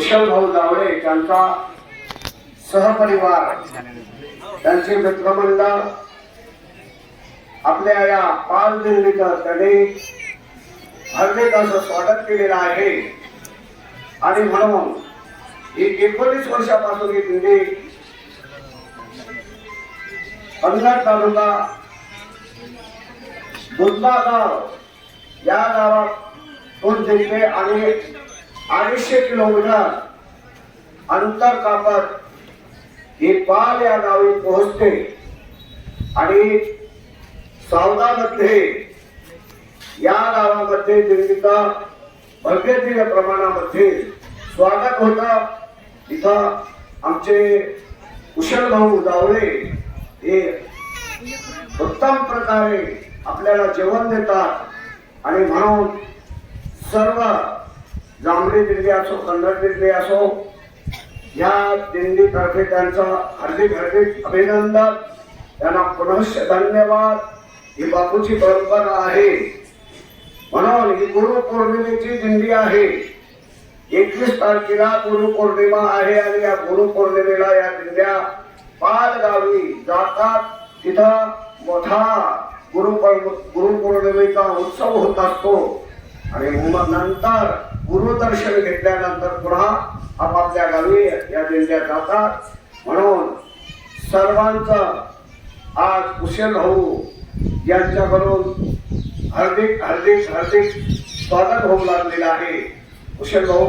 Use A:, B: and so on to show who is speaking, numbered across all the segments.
A: शि-
B: कुशल भाऊ जावळे त्यांचा सहपरिवार त्यांचे मित्रमंडळ आपल्या या पाच दिंडीचं त्यांनी हार्दिक असं स्वागत केलेलं आहे. आणि म्हणून ही एकोणीस वर्षापासून ही दिंडी कन्नड तालुका दुधना गाव या गावात दोन आणि अडीचशे किलोमीटर अंतर कापत हे पाल या गावी पोहोचते. आणि सावदामध्ये या गावामध्ये दिल्लीचा भव्यतीय प्रमाणामध्ये स्वागत होतं. इथं आमचे कुशल भाऊ दावळे हे उत्तम प्रकारे आपल्याला जेवण देतात. आणि म्हणून सर्व जांभळी दिंडी असो कन्नड दिंडी असो या दिंडीतर्फे त्यांचं हार्दिक हार्दिक अभिनंदन. त्यांना पुनश्च धन्यवाद. ही बापूची परंपरा आहे. म्हणून ही गुरु पौर्णिमेची दिंडी आहे. एकवीस तारखेला गुरु पौर्णिमा आहे आणि या गुरु पौर्णिमेला या दिंड्या पाच गावी जातात. तिथं मोठा गुरु गुरु पौर्णिमेचा उत्सव होत असतो. आणि नंतर गुरुदर्शन घेतल्यानंतर पुन्हा आपापल्या गावी या दिंड्या जातात. म्हणून सर्वांचा आज कुशल होऊ यांच्याकडून हार्दिक हार्दिक हार्दिक स्वागत होऊ लागलेलं आहे. कुशल भाऊ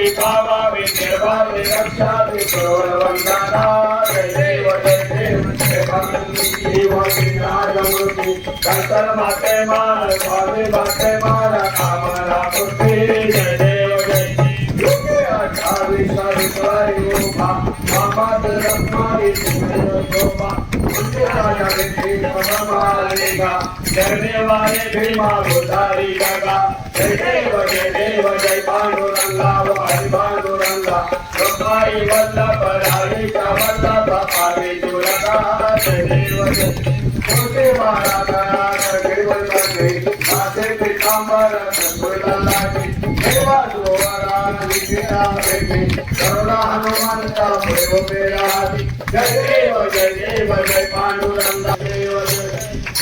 B: शांती पावावी निर्वाणी रक्षा वंदना जय कंतर जय भीमा जय देव जय देव जय पांडव पांडुरंगा ब्रह्माई वल्लभ राई का वल्लभ पारी दुर्गा जय देव जय तुझे मारा करा गिरवल लगे आसे पितांबर संकुलागी देवा दोवरा विद्या बेटी करुणा हनुमंता देव मेरा जय देव जय देव जय पांडुरंगा देव जय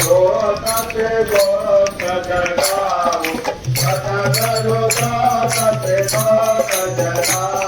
B: गोतते गोत जगाओ कथा करो गाते गात जगाओ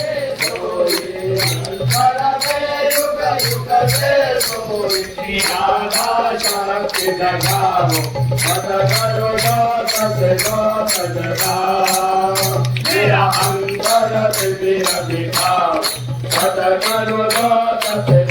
B: श्री आधार के जगाओ मत करो दो सत को जगाओ मेरा अंदर से दिव्य विभाग मत करो दो सत को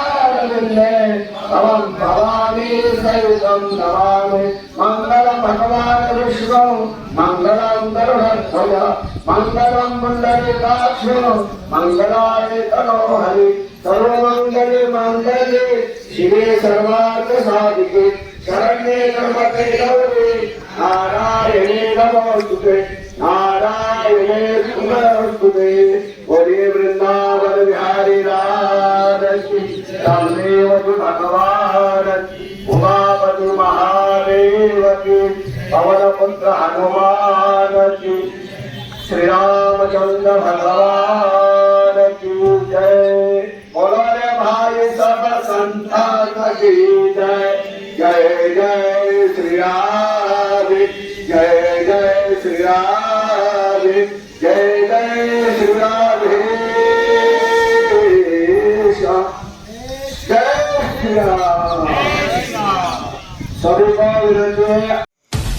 B: हरि गोपाल तो हरि जगन्नाथ भगवान भाई हरे माता पिता भगवा भगवा बंधु भगवान भगवा विद्या भगवा भगवा भगवा जगव महादेव हरे राम हरे राम राम राम हरे हरे कृष्ण हरे कृष्ण कृष्ण कृष्ण हरे हरे राम हरे राम राम राम हरे हरे कृष्ण हरे कृष्ण कृष्ण कृष्ण कर्पूरगौरं करुणावतारं संसारसारं बुधनेत्रहार सदा वसन्तं हृदयारविन्दे तवं भवानी सयुतं नमामि मङ्गलं भगवान् विष्णु मङ्गलं गरुडध्वज मङ्गलं पुण्डरीकाक्षो मङ्गलाय तनो हरि सर्वमङ्गले मङ्गले शिवे सर्वार्थसाधिके शरण्ये त्र्यंबके गौरी नारायणे नमोस्तुते नारायणे नमोस्तुते बोले वृंदावन हनुमान की श्री रामचंद्र भगवान की जय। बोलो रे भाई सब संतान की जय। जय जय श्री राम जय जय श्री राम जय जय श्री जय श्री राम सभी को विनती है।